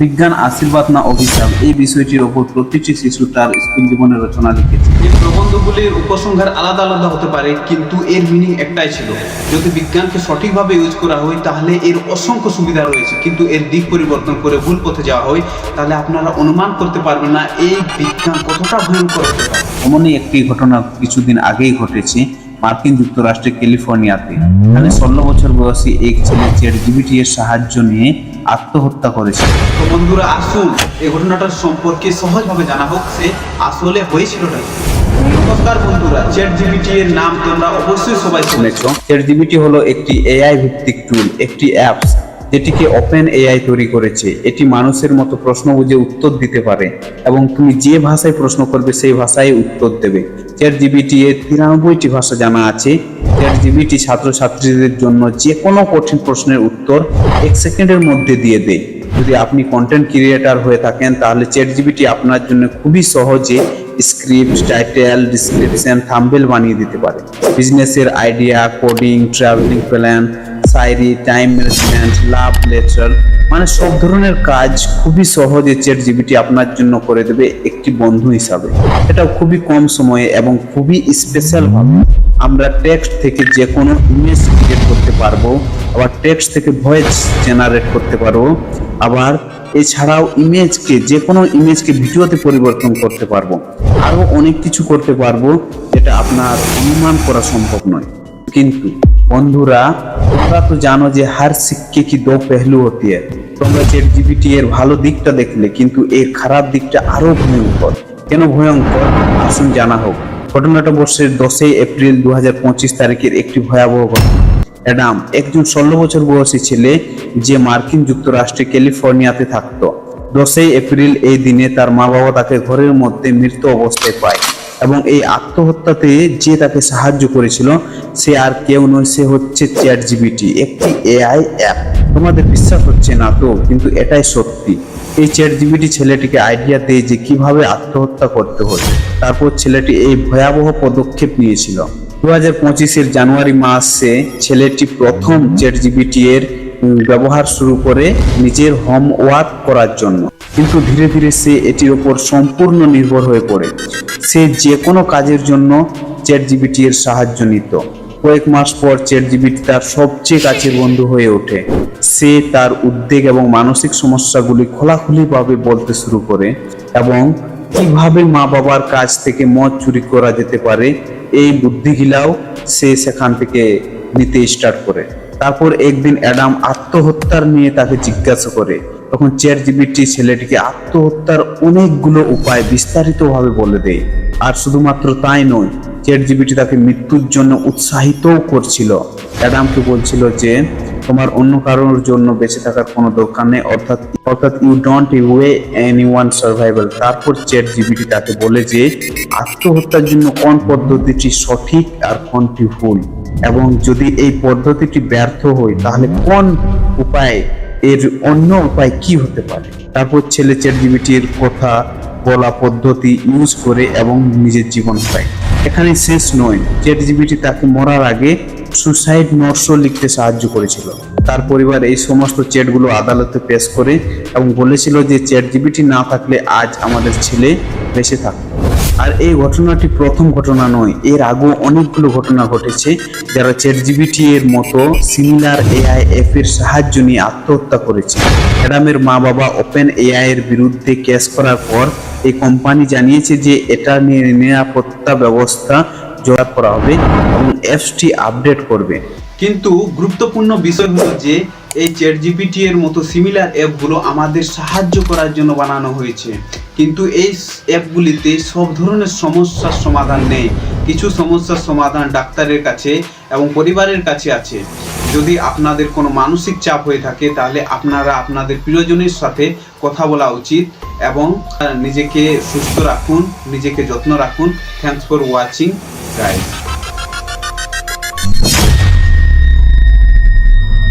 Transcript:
বিজ্ঞান আশীর্বাদ না অভিশাপ এই বিষয়টির ওপর প্রতিটি শিশু তার স্কুল জীবনে রচনা লিখেছে। এই প্রবন্ধগুলির উপসংহার আলাদা আলাদা হতে পারে কিন্তু এর মিনিং একটাই ছিল। যদি বিজ্ঞানকে সঠিকভাবে ইউজ করা হয় তাহলে এর অসংখ্য সুবিধা রয়েছে কিন্তু এর দিক পরিবর্তন করে ভুল পথে যাওয়া হয় তাহলে আপনারা অনুমান করতে পারবেন না এই বিজ্ঞান কতটা ভয়ঙ্কর হতে পারে। এমনই একটি ঘটনা কিছুদিন আগেই ঘটেছে মার্কিন যুক্তরাষ্ট্রের ক্যালিফোর্নিয়াতে। এখানে ষোলো বছর বয়সী এক ছেলে চেট জিবিটি এর সাহায্য নিয়ে আত্মহত্যা করেছে। তো বন্ধুরা আসুন এই ঘটনাটার সম্পর্কে সহজভাবে জানা হোক সে আসলে হয়েছিলটা। নমস্কার বন্ধুরা চ্যাট জিপিটি এর নাম তোমরা অবশ্যই সবাই শুনেছ। শুনেছ? চেট জিবিটি হলো একটি এআই ভিত্তিক টুল একটি অ্যাপস যেটিকে ওপেন এআই তৈরি করেছে। এটি মানুষের মতো প্রশ্ন বুঝে উত্তর দিতে পারে এবং তুমি যে ভাষায় প্রশ্ন করবে সেই ভাষায় উত্তর দেবে। চ্যাট জিবিটি এর তিরানব্বইটি ভাষা জানা আছে। চ্যাট জিবিটি ছাত্রছাত্রীদের জন্য যে কোনো কঠিন প্রশ্নের উত্তর এক সেকেন্ডের মধ্যে দিয়ে দেয়। যদি আপনি কন্টেন্ট ক্রিয়েটার হয়ে থাকেন, তাহলে চ্যাট আপনার জন্য খুবই সহজে স্ক্রিপ্ট টাইটেল ডিসক্রিপশন থাম্বেল বানিয়ে দিতে পারে। বিজনেসের আইডিয়া কোডিং ট্রাভেলিং প্ল্যান সাইরি টাইম ম্যানেজমেন্ট লাভ লেটার মানে সব ধরনের কাজ খুবই সহজে চ্যাট জিবিটি আপনার জন্য করে দেবে একটি বন্ধু হিসাবে। এটা খুবই কম সময়ে এবং খুবই স্পেশাল ভাবে। আমরা টেক্সট থেকে যে কোনো ইমেজ ক্রিয়েট করতে পারব, আবার টেক্সট থেকে ভয়েস জেনারেট করতে পারব, আবার এছাড়াও ইমেজকে যে কোনো ইমেজকে ভিডিওতে পরিবর্তন করতে পারব। আরও অনেক কিছু করতে পারব যেটা আপনার অনুমান করা সম্ভব নয়। কিন্তু বন্ধুরা, তোমরা তো জানো যে হার সিক্কে কি দো পেহলু হতি তোমরা চ্যাট জিপিটি এর ভালো দিকটা দেখলে, কিন্তু এর খারাপ দিকটা আরও ভয়ঙ্কর। কেন ভয়ঙ্কর? আসুন জানা হোক। ঘটনাটা বর্ষের দশই এপ্রিল দু হাজার পঁচিশ তারিখের একটি ভয়াবহ ঘটনা। অ্যাডাম, একজন ষোলো বছর বয়সী ছেলে যে মার্কিন যুক্তরাষ্ট্রে ক্যালিফোর্নিয়াতে থাকত। দশই এপ্রিল এই দিনে তার মা বাবা তাকে ঘরের মধ্যে মৃত অবস্থায় পায় এবং এই আত্মহত্যাতে যে তাকে সাহায্য করেছিল, সে আর কেউ নয়, সে হচ্ছে চ্যাট জিবিটি একটি এআই অ্যাপ। তোমাদের বিশ্বাস হচ্ছে না তো, কিন্তু এটাই সত্যি। এই চ্যাট জিবিটি ছেলেটিকে আইডিয়া দেয় যে কীভাবে আত্মহত্যা করতে হয় তারপর ছেলেটি এই ভয়াবহ পদক্ষেপ নিয়েছিল। দু হাজার পঁচিশের জানুয়ারি মাসে ছেলেটি প্রথম চ্যাট জিবিটি এর ব্যবহার শুরু করে নিজের হোমওয়ার্ক করার জন্য। কিন্তু ধীরে ধীরে সে এটির উপর সম্পূর্ণ নির্ভর হয়ে পড়ে। সে যে কোনো কাজের জন্য চ্যাট জিবিটি এর সাহায্য নিত। কয়েক মাস পর চ্যাট জিবিটি তার সবচেয়ে কাছের বন্ধু হয়ে ওঠে। সে তার উদ্বেগ এবং মানসিক সমস্যাগুলি খোলাখুলিভাবে বলতে শুরু করে এবং কীভাবে মা বাবার কাছ থেকে মদ চুরি করা যেতে পারে, এই বুদ্ধিগুলাও সে সেখান থেকে নিতে স্টার্ট করে। তারপর একদিন অ্যাডাম আত্মহত্যার নিয়ে তাকে জিজ্ঞাসা করে। তখন চ্যাট জিবিটি ছেলেটিকে আত্মহত্যার অনেকগুলো উপায় বিস্তারিতভাবে বলে দেয়। আর শুধুমাত্র তাই নয় চ্যাট জিবিটি তাকে মৃত্যুর জন্য উৎসাহিতও করছিল। অ্যাডামকে বলছিল যে, তোমার অন্য কারোর জন্য বেঁচে থাকার কোনো দরকার নেই, অর্থাৎ অর্থাৎ you don't way anyone survival তারপর চ্যাট জিবিটি তাকে বলে যে, আত্মহত্যার জন্য কোন পদ্ধতিটি সঠিক আর কোনটি ভুল? এবং যদি এই পদ্ধতিটি ব্যর্থ হয়, তাহলে কোন উপায়, এর অন্য উপায় কি হতে পারে? তারপর ছেলে চ্যাট জিবিটির কথা বলা পদ্ধতি ইউজ করে এবং নিজের জীবন পায়। এখানে শেষ নয়। চ্যাট জিবিটি তাকে মরার আগে সুসাইড নোটসও লিখতে সাহায্য করেছিল। তার পরিবার এই সমস্ত চ্যাটগুলো আদালতে পেশ করে এবং বলেছিল যে চ্যাট না থাকলে আজ আমাদের ছেলে বেঁচে থাকতো আর এই ঘটনাটি প্রথম ঘটনা নয়। এর আগেও অনেকগুলো ঘটনা ঘটেছে যারা চ্যাট জিবিটি এর মতো সিমিলার এআই অ্যাপ এর সাহায্য নিয়ে আত্মহত্যা করেছে। অ্যাডামের মা বাবা ওপেন এআই এর বিরুদ্ধে কেস করার পর এই কোম্পানি জানিয়েছে যে এটা নিয়ে নিরাপত্তা ব্যবস্থা জোড়া করা হবে এবং অ্যাপসটি আপডেট করবে। কিন্তু গুরুত্বপূর্ণ বিষয় হলো যে এই চ্যাট জিপিটি এর মতো সিমিলার অ্যাপগুলো আমাদের সাহায্য করার জন্য বানানো হয়েছে। কিন্তু এই অ্যাপগুলিতে সব ধরনের সমস্যার সমাধান নেই। কিছু সমস্যার সমাধান ডাক্তারের কাছে এবং পরিবারের কাছে আছে। যদি আপনাদের কোনো মানসিক চাপ হয়ে থাকে, তাহলে আপনারা আপনাদের প্রিয়জনের সাথে কথা বলা উচিত এবং নিজেকে সুস্থ রাখুন, নিজেকে যত্ন রাখুন। Thanks for watching guide